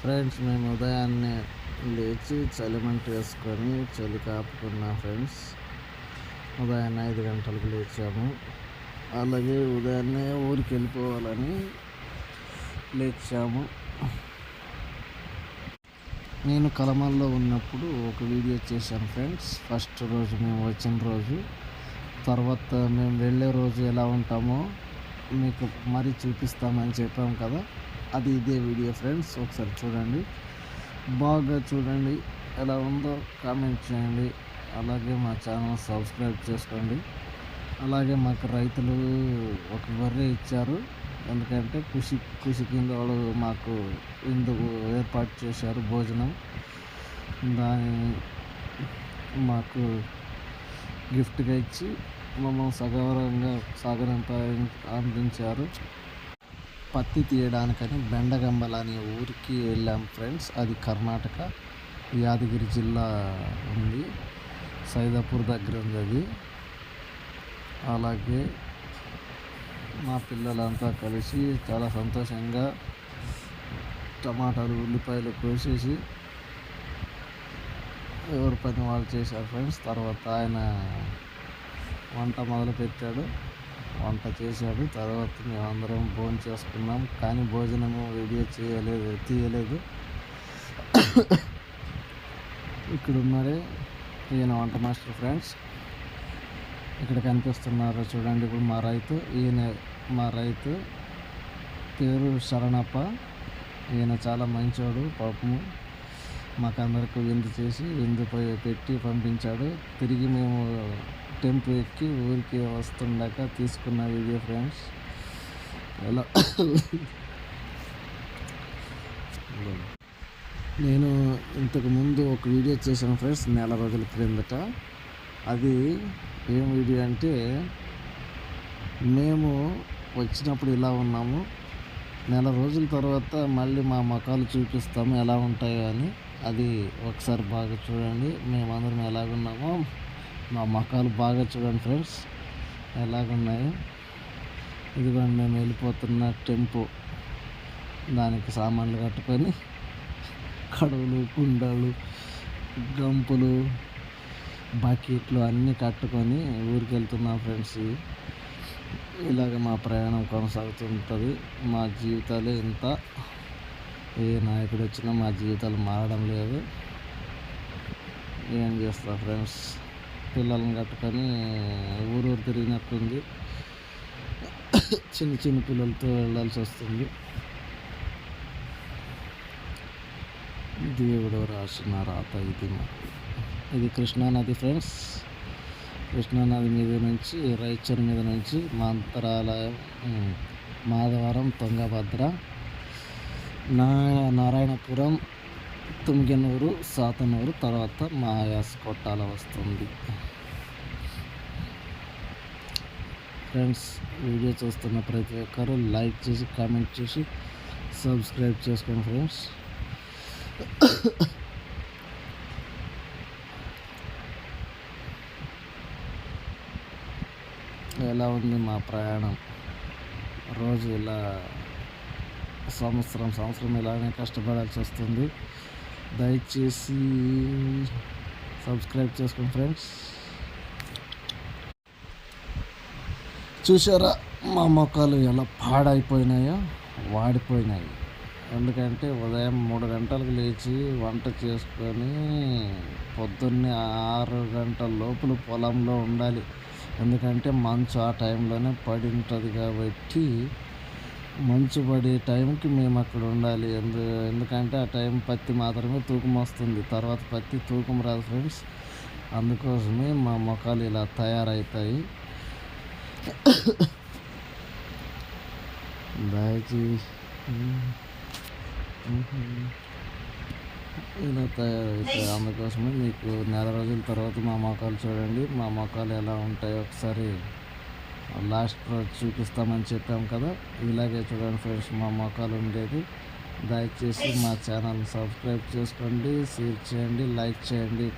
Friends మేము ఉదయాన్నే లేచి చలిమంట వేసుకొని చలి కాపుకున్నాం ఫ్రెండ్స్ ఉదయాన్నే ఐదు గంటలకు లేచాము. అలాగే ఉదయాన్నే ఊరికి వెళ్ళిపోవాలని లేచాము. నేను కలమల్లో ఉన్నప్పుడు ఒక వీడియో చేశాను ఫ్రెండ్స్ ఫస్ట్ రోజు మేము వచ్చిన రోజు. తర్వాత మేము వెళ్ళే రోజు ఎలా ఉంటామో మీకు మరీ చూపిస్తామని చెప్పాం కదా. అది ఇదే వీడియో ఫ్రెండ్స్ ఒకసారి చూడండి. బాగా చూడండి ఎలా ఉందో కామెంట్ చేయండి. అలాగే మా ఛానల్ సబ్స్క్రైబ్ చేసుకోండి. అలాగే మాకు రైతులు ఒక బర్రె ఇచ్చారు. ఎందుకంటే కృషి కృషి కింద వాళ్ళు మాకు ఇందుకు ఏర్పాటు చేశారు భోజనం. దాని మాకు గిఫ్ట్గా ఇచ్చి మమ్మల్ని సగౌరవంగా సాగరంప అందించారు. పత్తి తీయడానికని బెండగంబల అనే ఊరికి వెళ్ళాం ఫ్రెండ్స్. అది కర్ణాటక యాదగిరి జిల్లా ఉంది. సైదాపూర్ దగ్గర ఉంది అది. అలాగే మా పిల్లలంతా కలిసి చాలా సంతోషంగా టమాటాలు ఉల్లిపాయలు కోసేసి ఎవరి పని వాళ్ళు చేశారు ఫ్రెండ్స్. తర్వాత ఆయన వంట మొదలు పెట్టాడు వంట చేశాడు. తర్వాత మేమందరం భోజనం చేసుకున్నాం. కానీ భోజనము వీడియో చేయలేదు తీయలేదు. ఇక్కడ ఉన్నాడే ఈయన వంట మాస్టర్ ఫ్రెండ్స్. ఇక్కడ కనిపిస్తున్నారు చూడండి ఇప్పుడు మా రైతు. ఈయన మా రైతు పేరు శరణప్ప. ఈయన చాలా మంచోడు పాపము. మాకందరికి విందు చేసి విందు పెట్టి పంపించాడు. తిరిగి మేము టెంపు ఎక్కి ఊరికి వస్తుండగా తీసుకున్న వీడియో ఫ్రెండ్స్. ఎలా? నేను ఇంతకు ముందు ఒక వీడియో చేశాను ఫ్రెండ్స్ నెల రోజుల క్రిందట. అది ఏం వీడియో అంటే మేము వచ్చినప్పుడు ఇలా ఉన్నాము నెల రోజుల తర్వాత మళ్ళీ మా మకాలు చూపిస్తాము ఎలా ఉంటాయో అని. అది ఒకసారి బాగా చూడండి మేమందరం ఎలాగున్నామో. మా మొఖాలు బాగా చూడండి ఫ్రెండ్స్. ఎలాగున్నాయో? ఇదిగోండి మేము వెళ్ళిపోతున్న టెంపో. దానికి సామాన్లు కట్టుకొని కడవలు కుండలు గంపులు బకెట్లు అన్నీ కట్టుకొని ఊరికి వెళ్తున్నాం ఫ్రెండ్స్. ఇలాగ మా ప్రయాణం కొనసాగుతుంటుంది. మా జీవితాలే ఇంత. ఏ నాయకుడు వచ్చినా మా జీవితాలు మారడం లేదు. ఏం చేస్తా ఫ్రెండ్స్? పిల్లల్ని కట్టుకొని ఊరూరు తిరిగినట్టుంది చిన్న చిన్న పిల్లలతో వెళ్ళాల్సి వస్తుంది. దేవుడు రాసిన రాత ఇది ఇది కృష్ణానది ఫ్రెండ్స్. కృష్ణానది మీద నుంచి రైచర్ మీద నుంచి మంత్రాలయం మాధవరం తుంగభద్ర నా నారాయణపురం తుంగనూరు సాతనూరు తర్వాత మాయాస్ కొట్టాల వస్తుంది. ఫ్రెండ్స్ వీడియో చూస్తున్న ప్రతి ఒక్కరు లైక్ చేసి కామెంట్ చేసి సబ్స్క్రైబ్ చేసుకోండి ఫ్రెండ్స్. ఎలా ఉంది మా ప్రయాణం? రోజు ఇలా సంవత్సరం సంవత్సరం ఇలానే కష్టపడాల్సి వస్తుంది. దయచేసి సబ్స్క్రైబ్ చేసుకోండి ఫ్రెండ్స్. చూసారా మా మొక్కలు ఎలా పాడైపోయినాయో? వాడిపోయినాయి. ఎందుకంటే ఉదయం మూడు గంటలకు లేచి వంట చేసుకొని పొద్దున్నే ఆరు గంటల లోపల పొలంలో ఉండాలి. ఎందుకంటే మంచు ఆ టైంలోనే పడి ఉంటుంది కాబట్టి మంచు పడే టైంకి మేము అక్కడ ఉండాలి. ఎందు ఎందుకంటే ఆ టైం పత్తి మాత్రమే తూకం వస్తుంది. తర్వాత పత్తి తూకం రాదు ఫ్రెండ్స్. అందుకోసమే మా మొఖాలు ఇలా తయారవుతాయి దయచేసి ఇలా తయారవుతాయి అందుకోసమే మీకు నెల రోజుల తర్వాత మా మొక్కలు చూడండి. మా మొక్కలు ఎలా ఉంటాయో ఒకసారి లాస్ట్ రోజు చూపిస్తామని చెప్పాం కదా. ఇలాగే చూడండి ఫ్రెండ్స్ మా మొక్కలు ఉండేది. దయచేసి మా ఛానల్ సబ్స్క్రైబ్ చేసుకోండి షేర్ చేయండి లైక్ చేయండి.